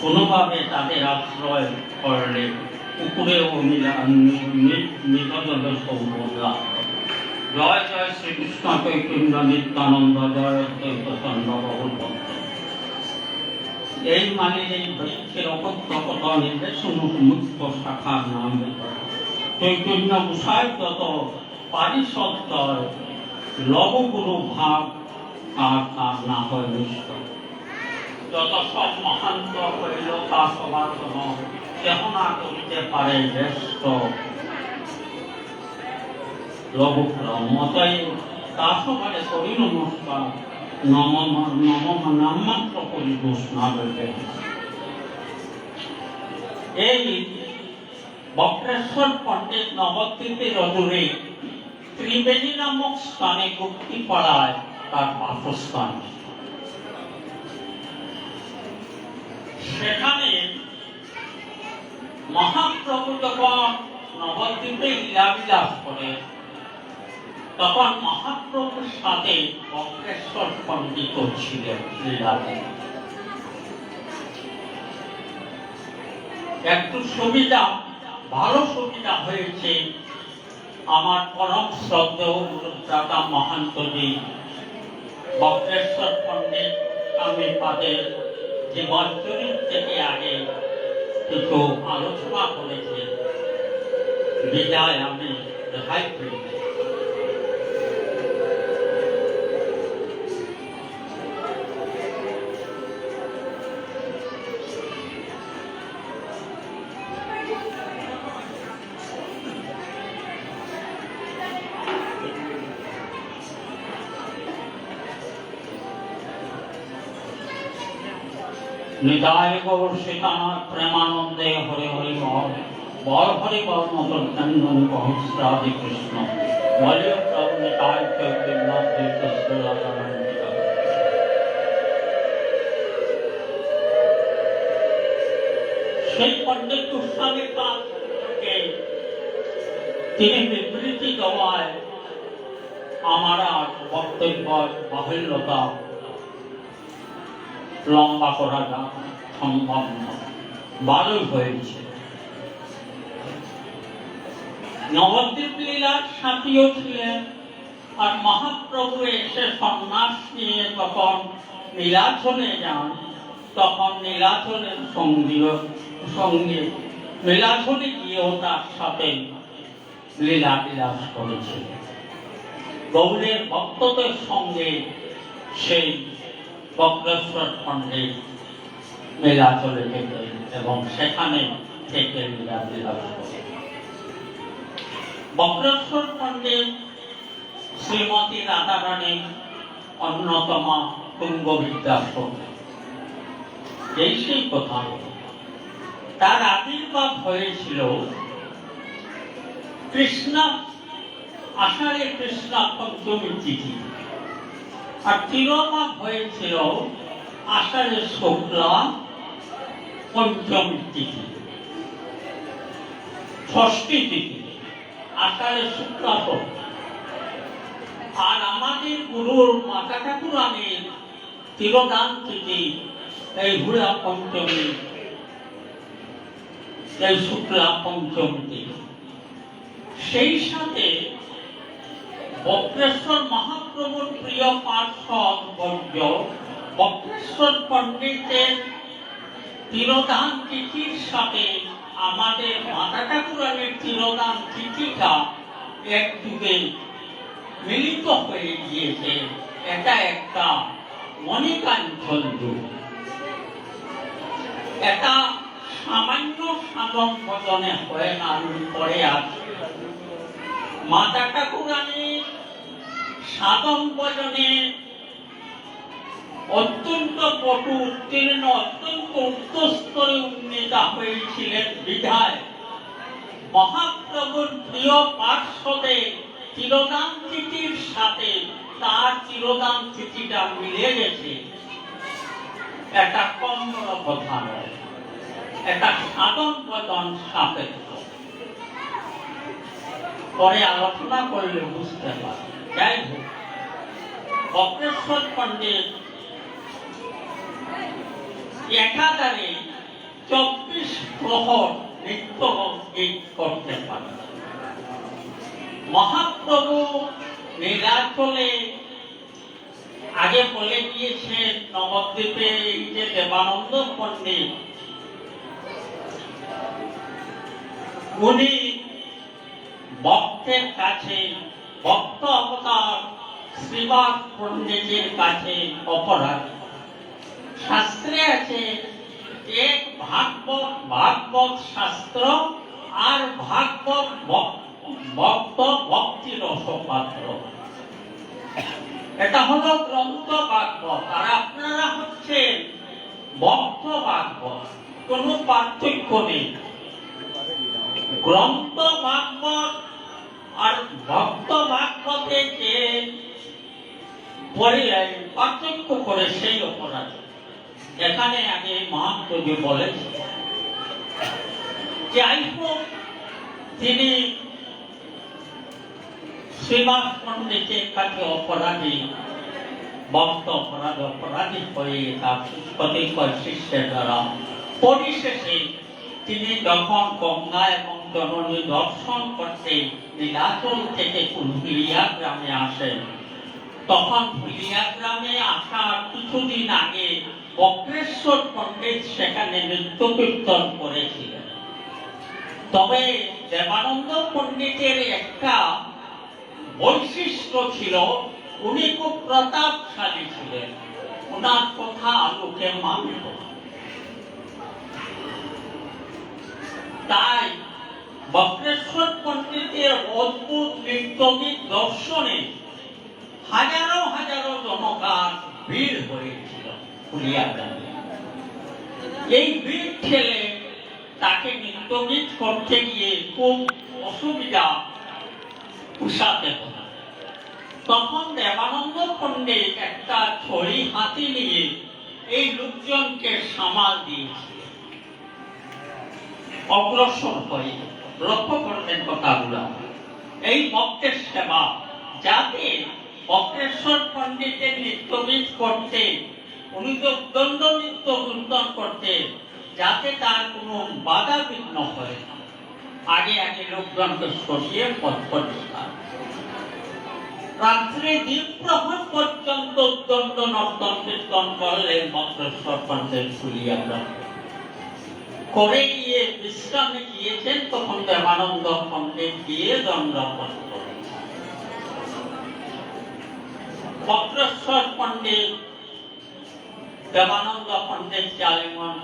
কোনোভাবে তাদের আশ্রয় করলে পুকুরেও নিতদল সৌভা জয় জয় শ্রীকৃষ্ণ, চৈতন্য, নিত্যানন্দ, জয় চৈতন্য বহুল এই মানে এই বৃক্ষের অপত্যকত নির্দেশন মুক্ত শাখার নাম। চৈতন্য গোসাই যত পারিষদ লবগুরু ভাব আর তার না হয় নিষ্ঠ। যত সব মহান্ত হইল, তা সবার কেহ না করিতে পারে ব্যস্ত লবক্রম মতাই তা সবারে করি নমস্কার। নম ত্রিবেণী নামক স্থানে গুপ্তি পাড়ায় তার বাসস্থান। সেখানে মহাপ্রভু যখন নবদ্বীপে লীলাবিলাস করে তখন মহাপ্রভুর সাথে বক্রেশ্বর পণ্ডিত ছিলেন লীলাতে একটু সুবিধা, ভালো সুবিধা হয়েছে। আমার পরম শ্রদ্ধেয় গুরুদাতা মহান্তজি বক্রেশ্বর পণ্ডিত আমি তাদের জীবন চরিত থেকে আগে কিছু আলোচনা করেছে বিদায় আমি রেহাই পেয়েছি প্রেমানন্দে হরে হরি বল। বল হরি বল কৃষ্ণ। সেই পণ্ডিত গোস্বামীর কাছ তিনি বিবৃতি দেওয়ায় আমার আজ বক্তব্য বাহুল্যতা লম্বা করা যা সম্ভব নয়। ভালোই হয়েছে নবদ্বীপ লীলার সাথীও ছিলেন আর মহাপ্রভু এসে সন্ন্যাস নিয়ে তখন নীলাচলে যান। তখন নীলাচলের সঙ্গীয় সঙ্গে নীলাচলে গিয়েও তার সাথে লীলা বিলাস করেছিলেন। গৌরের ভক্তদের সঙ্গে সেই বক্রেশ্বর পণ্ডিত মেলা চলে যেতেন এবং সেখানে থেকে লীলা বিলাস করেন বক্রেশ্বর পণ্ডিত শ্রীমতী রাধারানী অন্যতমা তুঙ্গ বিদ্যাসক এই সেই কথা। তার আবির্ভাব হয়েছিল কৃষ্ণা আষাঢ়ে কৃষ্ণা পঞ্চমী তিথি। আর তিরোভাব হয়েছিল আষাঢ়ের শুক্লা পঞ্চম তিথি। ষষ্ঠী তিথি আষাঢ়ের শুক্লা আর আমাদের গুরুর মাতা ঠাকুরানের তিরোদান তিথি, এই হুড়া পঞ্চমী, এই শুক্লা পঞ্চমী তিথি। সেই সাথে বক্রেশ্বর মহাপ্রভুর প্রিয় পার্শ্বদ বর্জ্য বক্রেশ্বর পণ্ডিতের তিরোদান তিথির সাথে আমাদের মাতা ঠাকুরানের তিরোদান তিথিটা এক যুগে মিলিত হয়ে গিয়েছে। এটা একটা মণিকাঞ্চল যুগ এটা সামান্য সাধন ভজনে হয়ে না পরে আছে। মাতা ঠাকুরানীর সাধন অত্যন্ত পটু উত্তীর্ণ অত্যন্ত উচ্চস্তরে উন্নীতা হয়েছিলেন বিধায়। মহাপ্রভুর প্রিয় পার্শ্বদে চিরদান তিথির সাথে তার চিরদান তিথিটা মিলে গেছে। এটা কম কথা নয় একটা বদন সাপেক্ষ। পরে আলোচনা করলে বুঝতে পারে যাই হোক অগ্রেশ্বর পণ্ডিত একাধারে চব্বিশ প্রহর নৃত্য গীত করতে পারে। মহাপ্রভু নীলাচলে আগে বলে গিয়েছেন নবদ্বীপে এই যে দেবানন্দ পণ্ডিত, উনি ভক্তের কাছে, ভক্ত অবতার শ্রীবাস পণ্ডিতের কাছে অপরাধ। শাস্ত্রে আছে, এক ভাগবত ভাগবত শাস্ত্র আর ভাগবত ভক- ভক্ত ভক্তি রসপাত্র। এটা হলো গ্রন্থ ভাগবত, আর আপনারা হচ্ছেন ভক্ত ভাগবত, কোনো পার্থক্য নেই। গ্রন্থ ভাগবত আর ভক্ত পরিলেন পার্থক্য করে সেই অপরাধ। এখানে আগে বলেছে যাই হোক, তিনি শ্রীবাস পণ্ডিতের কাছে অপরাধী, ভক্ত অপরাধ, অপরাধী হয়ে তার শিষ্যের দ্বারা পরিশেষে তিনি যখন গঙ্গা এবং জননী দর্শন করতে নীলাচল থেকে ফুলহিয়া গ্রামে আসেন। তখন ফুলিয়া গ্রামে আসার কিছুদিন আগে বক্রেশ্বর পণ্ডিত সেখানে নৃত্য কীর্তন করেছিলেন। তবে দেবানন্দ পণ্ডিতের একটা বৈশিষ্ট্য ছিল, উনি খুব প্রতাপশালী ছিলেন। ওনার কথা লোকে মানত। তাই বক্রেশ্বর পণ্ডিতের অদ্ভুত নৃত্যগীত দর্শনে হাজারো হাজারো জনকার ভিড় হয়েছিল ফুলিয়া গ্রামে। এই ভিড় ঠেলে তাকে নৃত্যগীত করতে গিয়ে খুব অসুবিধা উষাতে হতো তখন দেবানন্দ পণ্ডিত একটা ছড়ি হাতে নিয়ে এই লোকজনকে সামাল দিয়েছিল। অগ্রসর হয়ে লক্ষ্য করবেন কথাগুলো। এই ভক্তের সেবা, যাতে অগ্রেশ্বর পণ্ডিতের নৃত্যগীত করতে উনি তো দণ্ড নৃত্য করতে, যাতে তার কোনো বাধা বিঘ্ন হয় আগে আগে লোকজনকে সরিয়ে পথ রাত্রে পর্যন্ত দণ্ড নর্তন কীর্তন করলেন অগ্রেশ্বর পণ্ডিত গ্রামে করে গিয়ে বিশ্রামে গিয়েছেন? তখন দেবানন্দ গিয়ে দণ্ডপন পণ্ডিত দেবানন্দ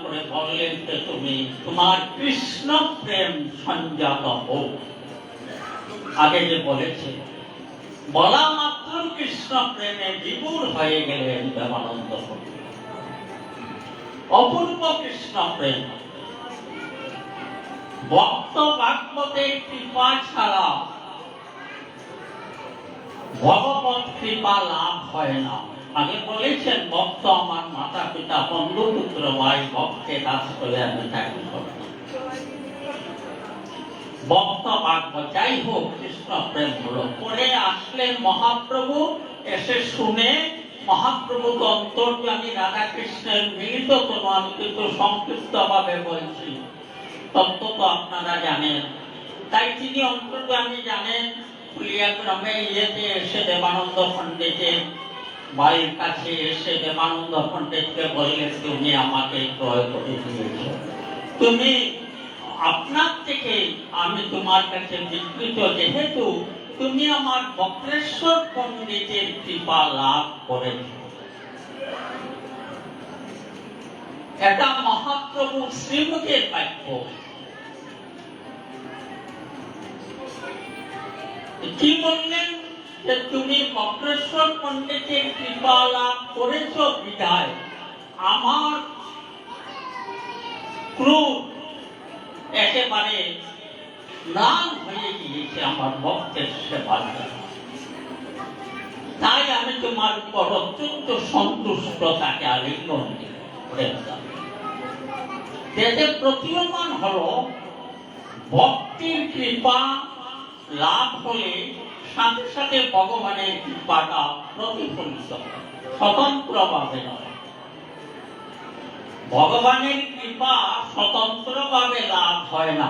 করে বললেন যে তুমি, তোমার কৃষ্ণ প্রেম সঞ্জাত হোক। আগে যে বলেছে, বলা মাত্র কৃষ্ণ প্রেমে বিপুল হয়ে গেলেন দেবানন্দ পণ্ডিত অপূর্ব কৃষ্ণ প্রেম। ভক্ত ভাগবতের কৃপা ছাড়া ভগবত কৃপা লাভ হয় না। আগে বলেছেন, ভক্ত আমার মাতা পিতা বন্ধু পুত্র ভাই ভক্তে দাস করে আমি করব ভক্ত ভাগবত যাই হোক, কৃষ্ণ প্রেম হলো। পরে আসলেন মহাপ্রভু, এসে শুনে মহাপ্রভু অন্তর্যামী রাধা কৃষ্ণের মিলিত কোনো আমি কিন্তু সংক্ষিপ্ত ভাবে বলছি। আপনারা জানেন। তাই তিনি অন্তর্যামী জানেন ইয়েতে এসে দেবানন্দ বাড়ির কাছে এসে দেবানন্দ পণ্ডিতকে বললেন, তুমি আমাকে ক্রয় করে দিয়েছ। তুমি আপনার থেকে আমি তোমার কাছে বিকৃত। যেহেতু তুমি আমার বক্রেশ্বর পণ্ডিতের কৃপা লাভ করেছ। এটা মহাপ্রভু শ্রীমুখের বাক্য। কি বললেন? যে তুমি বক্রেশ্বর পণ্ডিতের কৃপা লাভ করেছ বিদায়। আমার ক্রোধ একেবারে নাম হয়ে গিয়েছে আমার ভক্তের সেবা তাই আমি তোমার উপর অত্যন্ত সন্তুষ্ট তাকে আলিঙ্গন প্রতীয়মান হলো ভক্তির কৃপা লাভ হলে সাথে সাথে ভগবানের কৃপাটা প্রতিফলিত স্বতন্ত্রভাবে নয়। ভগবানের কৃপা স্বতন্ত্রভাবে লাভ হয় না।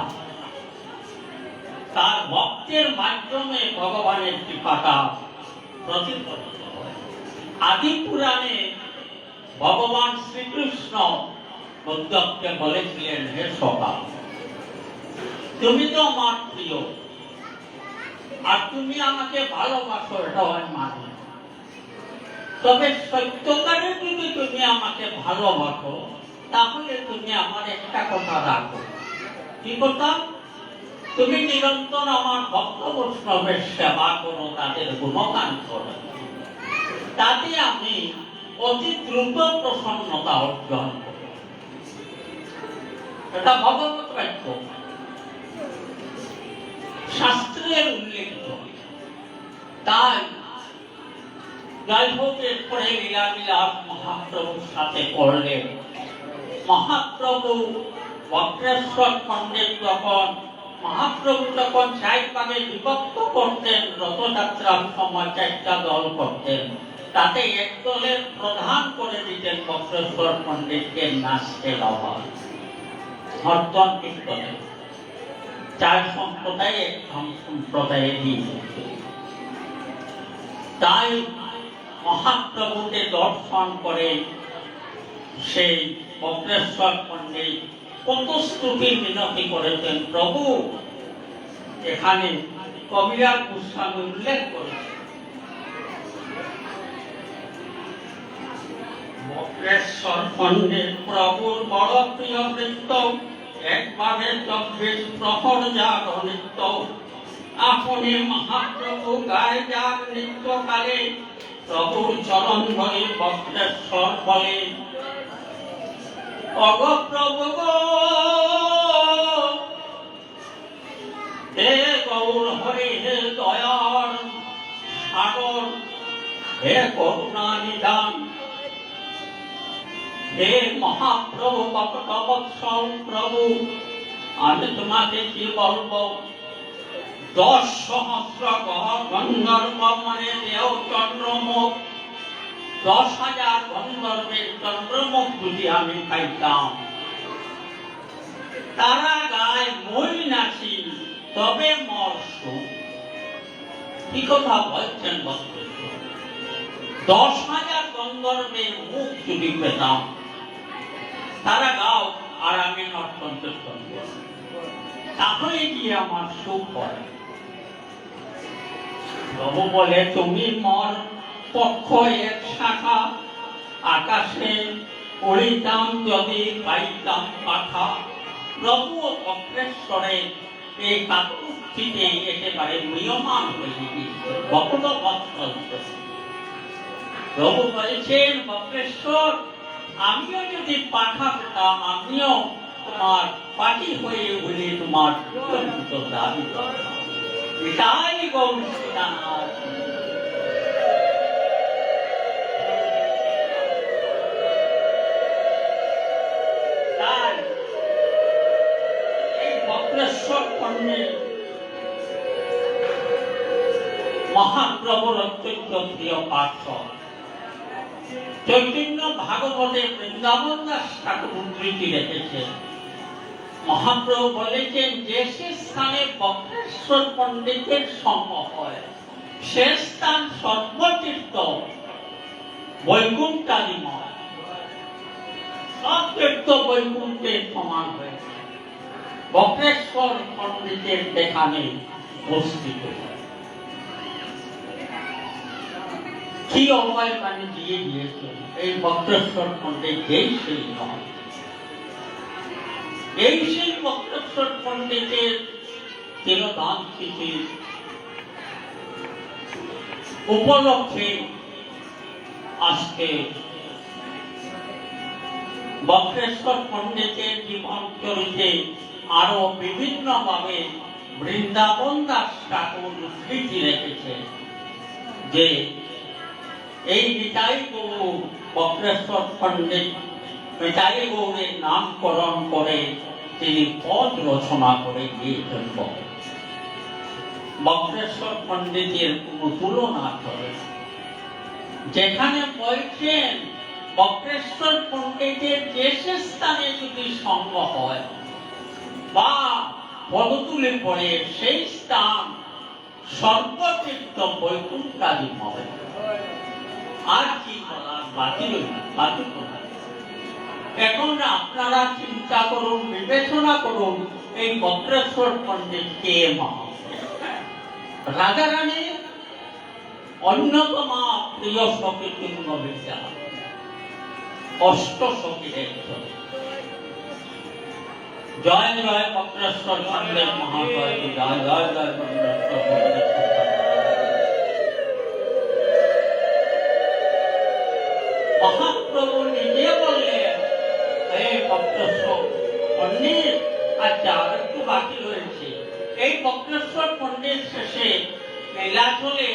তার ভক্তের মাধ্যমে ভগবানের কৃপাটা প্রতিফলিত আদি পুরাণে ভগবান শ্রীকৃষ্ণ বলেছিলেন, হে সকা তুমি তো আমার প্রিয় আর তুমি আমাকে ভালোবাসো, এটাও আমি মানি। তবে সত্যকারে যদি তুমি আমাকে ভালোবাসো, তাহলে তুমি আমার একটা কথা রাখো। কি কথা? তুমি নিরন্তর আমার ভক্ত বৈষ্ণবের সেবা করো, তাদের গুণগান করো। তাতে আমি অতি দ্রুত প্রসন্নতা অর্জন করি। এটা ভগবত বাক্য। শাস্ত্রের উল্লেখ তাই যাই হোক এরপরে লীলা মহাপ্রভুর সাথে করলেন। মহাপ্রভু বক্রেশ্বর খণ্ডের যখন মহাপ্রভু যখন সাইডভাবে বিভক্ত করতেন, রথযাত্রার সময় চারটা দল করতেন। তাতে এক দলের প্রধান করে দিতেন বক্রেশ্বর পণ্ডিতকে নাচতে বাবা। হরতন কীর্তনে। চার সম্প্রদায় সম্প্রদায়ে দিয়েছে তাই মহাপ্রভুকে দর্শন করে সেই বক্রেশ্বর পণ্ডিত কত স্তুতি মিনতি করেছেন, প্রভু, এখানে কবিরা গোস্বামী উল্লেখ করেছে বক্রেশ্বর পণ্ডিত, প্রভুর বড় প্রিয় বৃত্ত একবারে চব্বিশ প্রহর যার নিত্য। আপনি মহাপ্রভু গায়ে যার নিত্যকালে প্রভুর চরণ ধরে বক্রেশ্বর বলে। অগপ্রভু হে গৌর হরি, হে দয়ার সাগর, হে করুণা নিদান। হে মহাপ্রভু ভক্তবৎসল প্রভু আমি তোমাকে কি বলব দশ সহস্র গহ গন্ধর্ব মানে দেহ চন্দ্রমুখ দশ হাজার গন্ধর্বের চন্দ্রমুখ যদি আমি পাইতাম। তারা গায়ে মই নাচি, তবে মর কি কথা বলছেন বক্তব্য দশ হাজার গন্ধর্বের মুখ যদি পেতাম। তারা গাও, আর আমি। তাহলে কি আমার সুখ হয়। প্রভু বলে, তুমি মর পক্ষ এক শাখা, আকাশে পড়িতাম যদি পাইতাম প্রভু ও এই কাকুস্থিতে একেবারে নিয়মান হয়ে গিয়েছে ভক্ত প্রভু বলেছেন, বক্রেশ্বর আমিও যদি পাঠা পেতাম, আমিও তোমার পাটি হয়ে বলে তোমার দাবি এটাই পণ্ডিত মহাপ্রভুর অত্যন্ত প্রিয় পার্থ চৈতন্য ভাগবতে বৃন্দাবন দাস ঠাকুর উদ্ধৃতি রেখেছেন। মহাপ্রভু বলেছেন, যে সে স্থানে বক্রেশ্বর পণ্ডিতের সঙ্গ হয়, সে স্থান সর্বতীর্থ, বৈকুণ্ঠাদিময়। সব তীর্থ বৈকুণ্ঠের সমান হয়েছে বক্রেশ্বর পণ্ডিতের দেখা নেই অস্তিত্ব কি অভয় মানে দিয়ে দিয়েছে? এই বক্রেশ্বর পণ্ডিত যেই সেই নয় এই সেই বক্রেশ্বর পণ্ডিতের তিরোদান তিথি উপলক্ষে আজকে বক্রেশ্বর পণ্ডিতের জীবন চরিতে আরও বিভিন্ন ভাবে বৃন্দাবন দাস ঠাকুর স্মৃতি রেখেছে যে এই নিতাই বহু বক্রেশ্বর পণ্ডিত পিতাই গৌরের নামকরণ করে, তিনি পদ রচনা করে গিয়েছেন বক্রেশ্বর পণ্ডিতের কোনো তুলনা করে। যেখানে বলছেন, বক্রেশ্বর পণ্ডিতের সে স্থানে যদি সঙ্গ হয়, বা পদতুলে পড়ে সেই স্থান সর্বতীর্থ বৈকুণ্ঠাদি হবে। আর কি করার? বাকি বাকি এখন আপনারা চিন্তা করুন, বিবেচনা করুন, এই বক্রেশ্বর পণ্ডিত কে মহা রাজা রানী অন্যতম প্রিয় সখী কিংব বিদ্যা অষ্ট সখীর জয় জয় বক্রেশ্বর পণ্ডিত মহাশয় জয় জয় জয় বক্রেশ্বর পণ্ডিত মহাপ্রভু নিজে বললেন বাকি রয়েছে এই বক্রেশ্বর পণ্ডিত শেষে নীলাচলে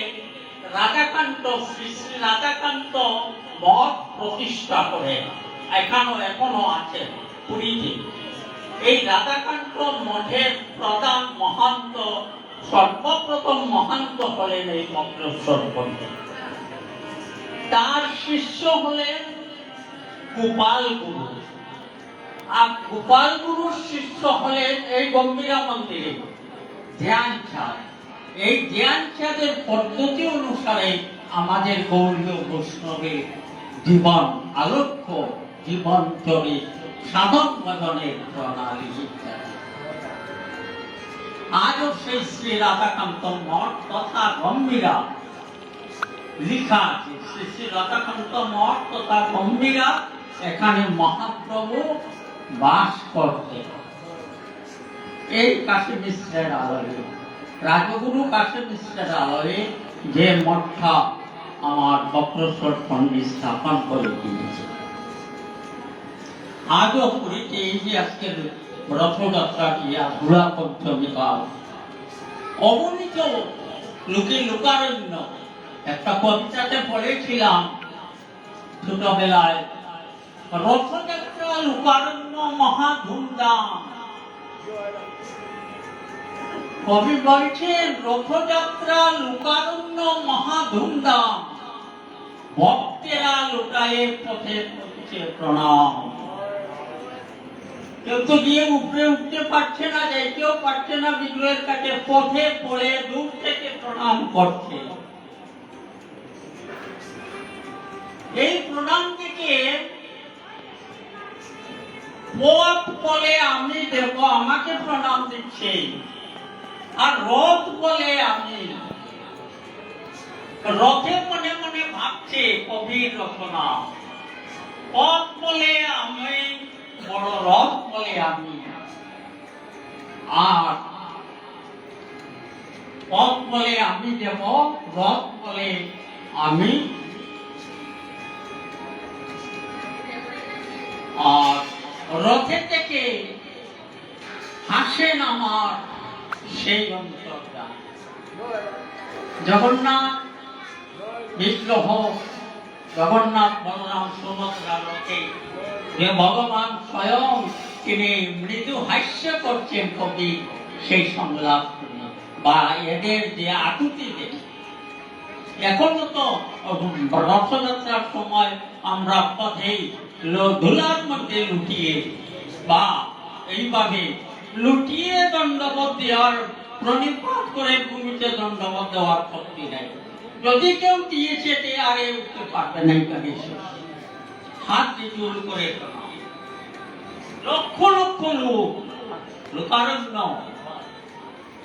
রাধাকান্ত শ্রী রাধাকান্ত মঠ প্রতিষ্ঠা করেন। এখানেও এখনও আছে। পুরীতে এই রাধাকান্ত মঠের প্রধান মহান্ত, সর্বপ্রথম মহান্ত হলেন এই বক্রেশ্বর পণ্ডিত। তার শিষ্য হলেন গোপাল গুরু। আর গোপাল গুরুর শিষ্য হলেন এই গম্ভীরা মন্দিরে ধ্যান চাঁদ এই ধ্যান চাঁদের পদ্ধতি অনুসারে আমাদের গৌরীয় বৈষ্ণবের জীবন আলোক্য, জীবন চরিত সাধন ভজনের প্রণালী আজও সেই শ্রী রাধাকান্ত মঠ তথা গম্ভীরা লিখা আছে, শ্রী শ্রী রাধাকান্ত মঠ তথা গম্ভীরা এখানে মহাপ্রভু বাস করতে। এই কাশী মিশ্রের আলয়ে, রাজগুরু কাশী মিশ্রের আলয়ে যে মঠটা আমার বক্রেশ্বর পণ্ডিত স্থাপন করে দিয়েছে। আজও পুরীতে এই যে আজকের কি আধুরা পঞ্চমী কাল অবনীত লোকে লোকারণ্য একটা কবিতাতে পড়েছিলাম ছোটবেলায়, রথযাত্রা লোকারণ্য মহা ধুমধাম কবি বলছেন, রথযাত্রা লোকারণ্য মহা ধুমধাম ভক্তেরা পথে পথে প্রণাম। কেউ তো গিয়ে উপরে উঠতে পারছে না, যাইতেও পারছে না, বিগ্রহের কাছে পথে পড়ে দূর থেকে প্রণাম করছে। এই প্রণাম থেকে পথ বলে আমি দেব, আমাকে প্রণাম দিচ্ছে। আর রথ বলে আমি। রথে মনে মনে ভাবছে, কবির রচনা। পথ বলে আমি, বড় রথ বলে আমি। আর পথ বলে আমি দেব, রথ বলে আমি আর রথে থেকে হাসেন আমার সেই অন্তরটা জগন্নাথ বিগ্রহ, জগন্নাথ বলরাম সুভদ্রা রথে যে ভগবান স্বয়ং তিনি মৃদু হাস্য করছেন কবি, সেই সংলাপ বা এদের যে আকুতি দেখে। এখনও তো রথযাত্রার সময় আমরা পথেই মধ্যে লুটিয়ে, বা এইভাবে লুটিয়ে দণ্ডবত দেওয়ার প্রণিপাত করে ভূমিতে দণ্ডবত দেওয়ার শক্তি নেই। যদি কেউ দিয়েছে, তে আরে উঠতে পারবে না এসে। হাত দিয়ে জোর করে লক্ষ লক্ষ লোক লোকারণ্য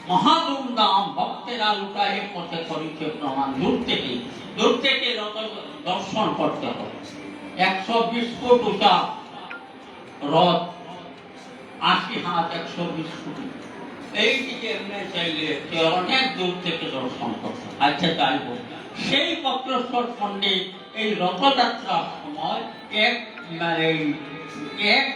মহাধুমধাম ভক্তেরা লুকায়ে পথে করিতে প্রমাণ। দূর থেকে দূর থেকে দর্শন করতে হবে। একশো বিশ ফুট উঁচা রথ, আশি হাত একশো বিশ ফুট। এই দিকে এমনি চাইলে অনেক দূর থেকে দর্শন করতে আচ্ছা তাই হোক সেই পণ্ডিত এই রথযাত্রার সময় এক মানে এক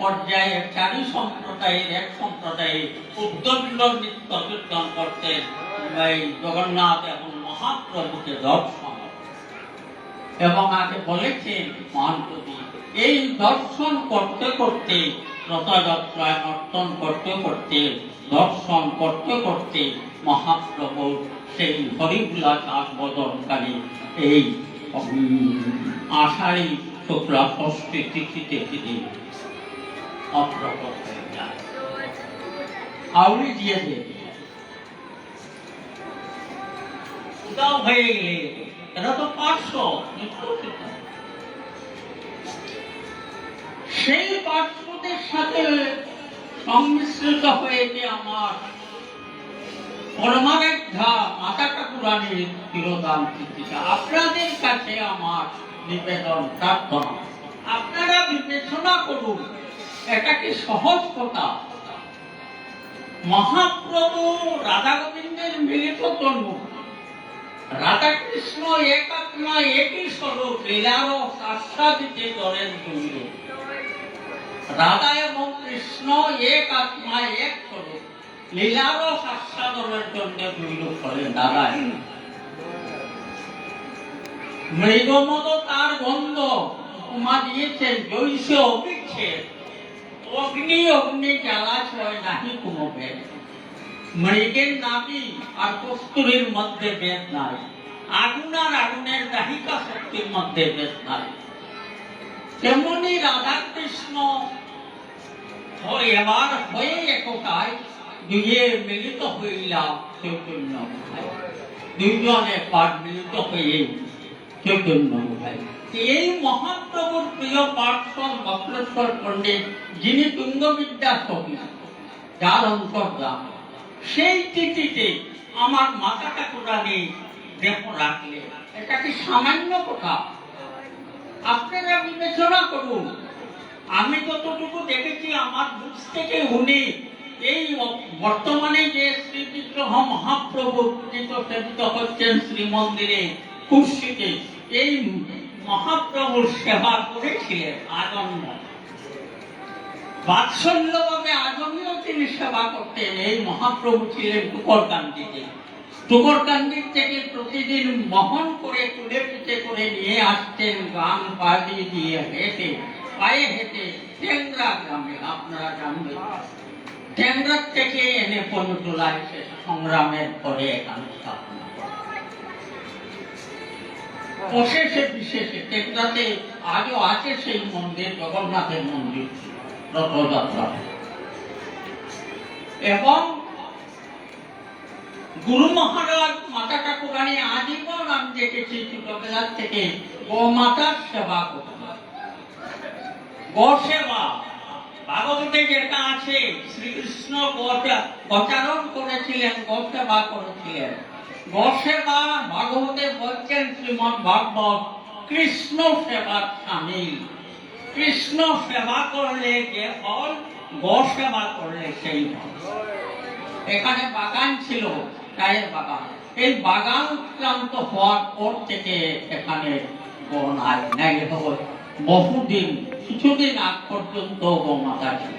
পর্যায়ে চারি সম্প্রদায়ের এক সম্প্রদায়ে উদ্দণ্ড নৃত্য কীর্তন করতেন। জগন্নাথ এবং মহাপ্রভুকে দর্শন এবং আগে বলেছেন মহান কবি এই দর্শন করতে করতে, রথযাত্রায় নর্তন করতে করতে, দর্শন করতে করতে মহাপ্রভুর সেই হরিগুলা চাষ বদলকারী এই আষাঢ়ী শুক্লা ষষ্ঠী তিথিতে তিনি অপ্রকট হয়ে যায় আউলি দিয়ে দেবে হয়ে গেলে সেই পার্শ্বদের সাথে সংমিশ্রিত হয়েছে আমার। পরমারেদ্ধা মাতা ঠাকুরানির তিরোদান কীর্তিটা আপনাদের কাছে আমার নিবেদন, প্রার্থনা। আপনারা বিবেচনা করুন, এটা কি সহজ কথা? মহাপ্রভু রাধা গোবিন্দের মিলিত জন্ম। রাধা কৃষ্ণ এক আত্মা একই স্বরূপ করেন রাধা এবং কৃষ্ণ এক আত্মা এক স্বরূপ জন্য করেন মৃগমত তার গন্ধ উপমা দিয়েছেন জৈস অভিক্ষেপ। অগ্নি অগ্নি জ্বালা ছয় নাহি কোনো ভেদ। মৃগের নাবি আর কস্তুরীর মধ্যে ভেদ নাই। আগুন আর আগুনের দাহিকা শক্তির মধ্যে ভেদ নাই। তেমনি রাধা কৃষ্ণ এবার হয়ে একতায় দুয়ে মিলিত হইলাম চৈতন্য দুইজন একবার মিলিত হয়ে চৈতন্য এই মহাপ্রভুর প্রিয় পার্শ্বর বক্রেশ্বর পণ্ডিত যিনি তুঙ্গবিদ্যা কবি যার অন্তর্দান সেই তিথিতে আমার মাথা ঠাকুরানি দেহ রাখলে এটা কি সামান্য কথা? আপনারা বিবেচনা করুন। আমি যতটুকু দেখেছি, আমার বুঝ থেকে উনি এই বর্তমানে যে শ্রী বিগ্রহ মহাপ্রভু পূজিত সেবিত হচ্ছেন শ্রীমন্দিরে কুর্সিতে এই মহাপ্রভুর সেবা করেছিলেন আজন্ম বাৎসল্যভাবে আজমিও তিনি সেবা করতেন এই মহাপ্রভু ছিলেন টুকরকান্দির থেকে প্রতিদিন বহন করে তুলে করে নিয়ে আসতেন, গান বাজি দিয়ে হেঁটে, পায়ে হেঁটে গ্রামে, আপনারা জানবেন। থেকে এনে পণ্যতোলা এসে সংগ্রামের পরে এখানে অশেষে, বিশেষে আজও আছে সেই মন্দির, জগন্নাথের মন্দির। রথযাত্রা এবং গুরু মহারাজ মাতা ঠাকুরানি আজীবন আমি দেখেছি ছোটবেলার থেকে সেবা ভাগবতে যেটা আছে, শ্রীকৃষ্ণ প্রচারণ করেছিলেন, গো সেবা করেছিলেন। গো ভাগবতে বলছেন শ্রীমদ ভাগবত, কৃষ্ণ সেবার সামিল কৃষ্ণ সেবা করলে যে ফল সেবা করলে সেই ফল। এখানে বাগান ছিল চায়ের বাগান। এই বাগান উৎক্রান্ত হওয়ার পর থেকে এখানে বন আয় নাই বহুদিন, কিছুদিন আগ পর্যন্ত গোমাতা ছিল।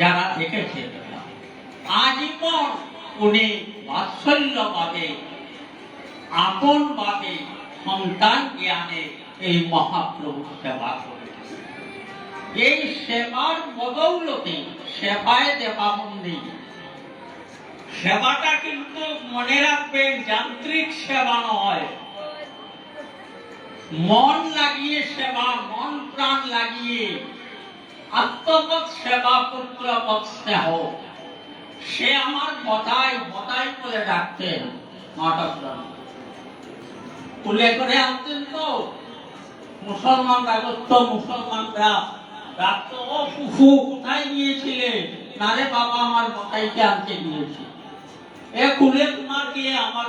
যারা দেখেছে। আজীবন উনি বাৎসল্যভাবে আপন ভাবে সন্তান জ্ঞানে এই মহাপ্রভু সেবা এই সেবার বদৌলতে সেবায় দেবাবন্দি। সেবাটা কিন্তু মনে রাখবেন, যান্ত্রিক সেবা নয়। মন লাগিয়ে সেবা, মন প্রাণ লাগিয়ে আত্মপথ সেবা পুত্র পথ স্নেহ। সে আমার বতাই বতাই করে ডাকতেন মাতা তুলে করে আনতেন তো। মুসলমানরা করতো মুসলমানরা। ডাকতো ও কোথায় বাবা আমার আনতে এ কুলে তোমার গিয়ে আমার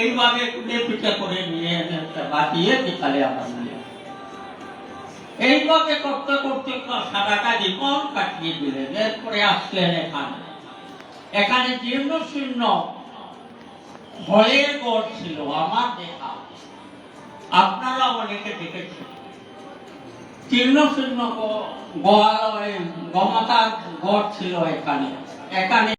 এইভাবে কুলে পিঠে করে নিয়ে বিকালে আবার নিয়ে এইভাবে করতে করতে সারাটা জীবন কাটিয়ে দিলেন। এরপরে আসলেন এখানে। এখানে জীর্ণ শূন্য হলের গড় ছিল আমার দেখা আপনারা অনেকে দেখেছেন। চিহ্ন শূন্য গমাতার গড় ছিল এখানে। এখানে